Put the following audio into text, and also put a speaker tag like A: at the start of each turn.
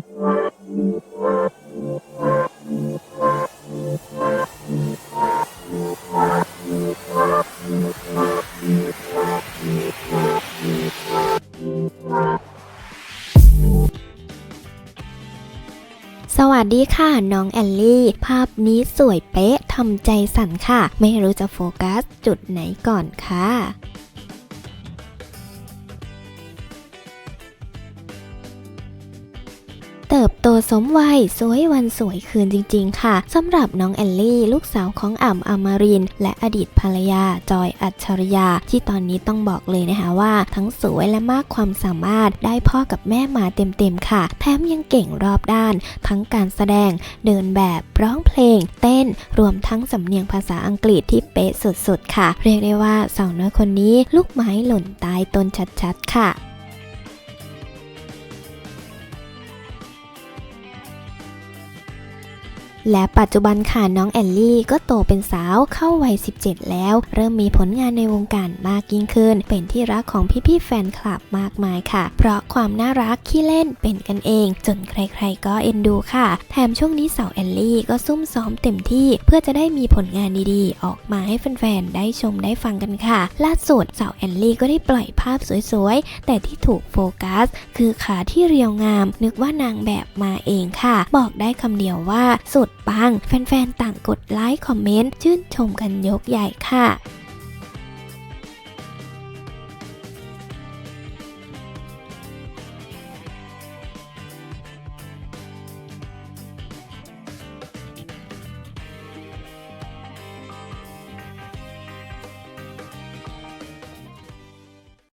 A: สวัสดีค่ะ น้องแอลลี่ ภาพนี้สวยเป๊ะทำใจสั่นค่ะ ไม่รู้จะโฟกัสจุดไหนก่อนค่ะ สมวัยสวยวันสวยคืนจริง ๆ ค่ะสำหรับน้องแอลลี่ ลูกสาวของอ่ำอมริน และอดีตภรรยาจอยอัจฉริยา ที่ตอนนี้ต้องบอกเลยนะคะว่า ทั้งสวยและมากความสามารถได้พ่อกับแม่มาเต็มๆค่ะ แถมยังเก่งรอบด้าน ทั้งการแสดงเดินแบบร้องเพลง เต้นรวมทั้งสำเนียงภาษาอังกฤษที่เป๊ะสุดๆค่ะ เรียกได้ว่าสาวน้อยคนนี้ลูกไม้หล่นตายตนชัดๆค่ะ และปัจจุบันค่ะน้องแอลลี่ก็โตเป็นสาวเข้าวัย 17 แล้ว เริ่มมีผลงานในวงการมากยิ่งขึ้น เป็นที่รักของพี่ๆแฟนคลับมากมายค่ะ เพราะความน่ารักขี้เล่นเป็นกันเอง จนใครๆก็เอ็นดูค่ะ แถมช่วงนี้สาวแอลลี่ก็ซุ่มซ้อมเต็มที่ เพื่อจะได้มีผลงานดีๆ ออกมาให้แฟนๆได้ชมได้ฟังกันค่ะ ล่าสุดสาวแอลลี่ก็ได้ปล่อยภาพสวยๆ แต่ที่ถูกโฟกัส คือขาที่เรียวงาม นึกว่านางแบบมาเองค่ะ บอกได้คำเดียวว่าสุดังแฟนๆ ต่างกดไลค์ คอมเมนต์ ชื่นชมกันยกใหญ่ค่ะ